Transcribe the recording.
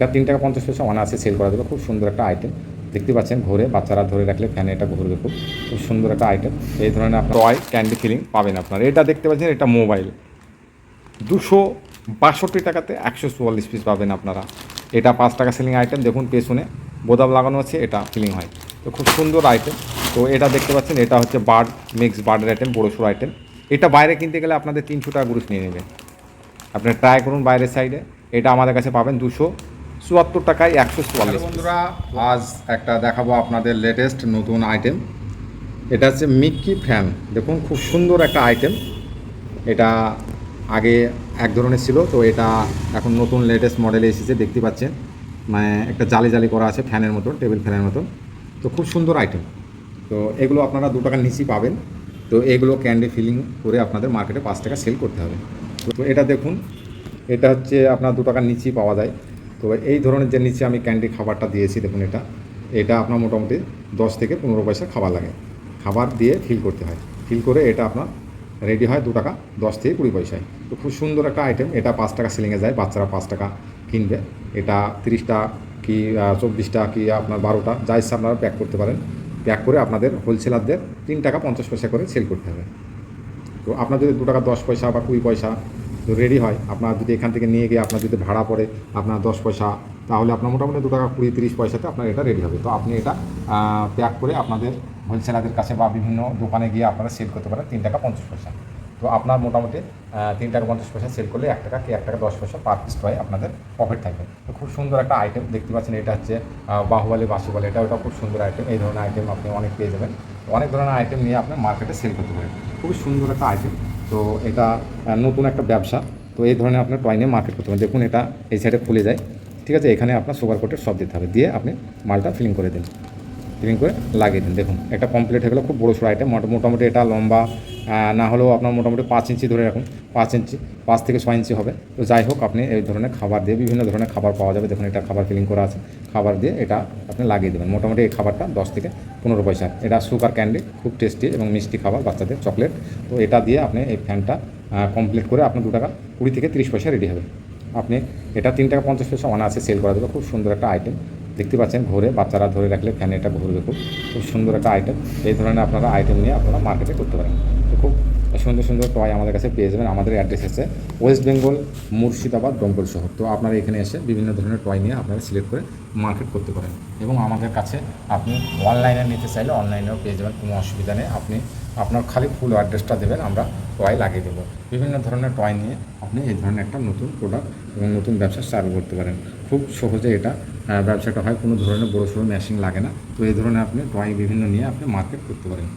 এটা তিন টাকা পঞ্চাশ পয়সা অনায়াসে সেল করা যাবে। খুব সুন্দর একটা আইটেম দেখতে পাচ্ছেন ঘুরে বাচ্চারা ধরে রাখলে ফ্যানে এটা ঘুরবে খুব। খুব সুন্দর একটা আইটেম এই ধরনের আপনার টয় ক্যান্ডি ফিলিং পাবেন আপনারা। এটা দেখতে পাচ্ছেন, এটা মোবাইল দুশো বাষট্টি টাকাতে একশো চুয়াল্লিশ পিস পাবেন আপনারা। এটা পাঁচ টাকা সেলিং আইটেম দেখুন পেছনে বোদাম লাগানো আছে, এটা ফিলিং হয়। তো খুব সুন্দর আইটেম তো এটা দেখতে পাচ্ছেন, এটা হচ্ছে বার্ড মিক্স বার্ডের আইটেম বড়োসোর আইটেম এটা বাইরে কিনতে গেলে আপনাদের তিনশো টাকা গুরুষ নিয়ে নেবে। আপনি ট্রাই করুন বাইরের সাইডে এটা আমাদের কাছে পাবেন দুশো চুয়াত্তর টাকায় একশো চুয়াল্লিশ বন্ধুরা, আজ একটা দেখাবো আপনাদের লেটেস্ট নতুন আইটেম এটা হচ্ছে মিক্কি ফ্যান। দেখুন, খুব সুন্দর একটা আইটেম এটা আগে এক ধরনের ছিল, তো এটা এখন নতুন লেটেস্ট মডেলে এসেছে, দেখতে পাচ্ছেন। মানে একটা জালি জালি করা আছে ফ্যানের মতন, টেবিল ফ্যানের মতন। তো খুব সুন্দর আইটেম তো এগুলো আপনারা দু টাকার নিচেই পাবেন। তো এগুলো ক্যান্ডি ফিলিং করে আপনাদের মার্কেটে পাঁচ টাকা সেল করতে হবে। তো এটা দেখুন, এটা হচ্ছে আপনার দু টাকার নিচেই পাওয়া যায়। তো এই ধরনের যে নিচে আমি ক্যান্ডি খাবারটা দিয়েছি, দেখুন এটা এটা আপনার মোটামুটি দশ থেকে পনেরো পয়সা খাবার লাগে। খাবার দিয়ে ফিল করতে হয়। ফিল করে এটা আপনার রেডি হয় দু টাকা, দশ থেকে কুড়ি পয়সায়। তো খুব সুন্দর একটা আইটেম এটা পাঁচ টাকা সেলিংয়ে যায়, বাচ্চারা পাঁচ টাকা কিনবে। এটা তিরিশটা কি চব্বিশটা কি, আপনার বারোটা, যা ইচ্ছা আপনারা প্যাক করতে পারেন। প্যাক করে আপনাদের হোলসেলারদের তিন টাকা পঞ্চাশ পয়সা করে সেল করতে হবে। তো আপনার যদি দু টাকা দশ পয়সা বা কুড়ি পয়সা রেডি হয়। আপনার যদি এখান থেকে নিয়ে গিয়ে আপনার যদি ভাড়া পড়ে আপনার দশ পয়সা, তাহলে আপনার মোটামুটি দু টাকা কুড়ি তিরিশ পয়সাতে আপনার এটা রেডি হবে। তো আপনি এটা প্যাক করে আপনাদের হোলসেলারদের কাছে বা বিভিন্ন দোকানে গিয়ে আপনারা সেল করতে পারেন তিন টাকা পঞ্চাশ পয়সা। তো আপনার মোটামুটি তিন টাকা পঞ্চাশ পয়সা সেল করলে এক টাকা কি এক টাকা দশ পয়সা পার পিস টয় আপনাদের প্রফিট থাকবে। তো খুব সুন্দর একটা আইটেম দেখতে পাচ্ছেন, এটা হচ্ছে বাহুবালি বাসুবালি এটা ওটা খুব সুন্দর আইটেম এই ধরনের আইটেম আপনি অনেক পেয়ে যাবেন। অনেক ধরনের আইটেম নিয়ে আপনি মার্কেটে সেল করতে পারেন। খুবই সুন্দর একটা আইটেম তো এটা নতুন একটা ব্যবসা। তো এই ধরনের আপনার টয় নিয়ে মার্কেট করতে হবে দেখুন এটা এই সাইডে খুলে যায়। ঠিক আছে? এখানে আপনার সুগার কোটের সব দিতে হবে। দিয়ে আপনি মালটা ফিলিং করে দিন। ফিলিং করে লাগিয়ে দিন। দেখুন একটা কমপ্লিট হয়ে গেলো, খুব বড়ো সড়ো আইটেম মোটামুটি এটা লম্বা না হলেও আপনার মোটামুটি পাঁচ ইঞ্চি ধরে রাখুন। পাঁচ ইঞ্চি, পাঁচ থেকে ছয় ইঞ্চি হবে। তো যাই হোক, আপনি এই ধরনের খাবার দিয়ে, বিভিন্ন ধরনের খাবার পাওয়া যাবে। দেখুন, এটা খাবার ফিলিং করা আছে। খাবার দিয়ে এটা আপনি লাগিয়ে দেবেন। মোটামুটি এই খাবারটা দশ থেকে পনেরো পয়সা। এটা সুগার ক্যান্ডি, খুব টেস্টি এবং মিষ্টি খাবার, বাচ্চাদের চকলেট তো এটা দিয়ে আপনি এই ফ্যানটা কমপ্লিট করে আপনার দু টাকা কুড়ি থেকে তিরিশ পয়সা রেডি হবে। আপনি এটা তিন টাকা পঞ্চাশ পয়সা অনায়াসে সেল করা দেবে খুব সুন্দর একটা আইটেম দেখতে পাচ্ছেন ঘুরে বাচ্চারা ধরে রাখলে ফ্যানে এটা ঘুরবে খুব খুব সুন্দর একটা আইটেম এই ধরনের আপনারা আইটেম নিয়ে আপনারা মার্কেটে করতে পারেন। তো খুব সুন্দর সুন্দর টয় আমাদের কাছে পেয়ে যাবেন। আমাদের অ্যাড্রেস আছে ওয়েস্ট বেঙ্গল মুর্শিদাবাদ ডঙ্গল শহর। তো আপনারা এখানে এসে বিভিন্ন ধরনের টয় নিয়ে আপনারা সিলেক্ট করে মার্কেট করতে পারেন। এবং আমাদের কাছে আপনি অনলাইনে নিতে চাইলে অনলাইনেও পেয়ে যাবেন। কোনো অসুবিধা নেই। আপনি আপনার খালি ফুল অ্যাড্রেসটা দেবেন। আমরা টয় লাগিয়ে দেবো। বিভিন্ন ধরনের টয় নিয়ে আপনি এই ধরনের একটা নতুন প্রোডাক্ট এবং নতুন ব্যবসা চালু করতে পারেন। খুব সহজে এটা ব্যবসাটা হয়, কোনো ধরনের বড়ো সড়ো মেশিন লাগে না। তো এই ধরনের আপনি ড্রয়িং বিভিন্ন নিয়ে আপনি মার্কেট করতে পারেন।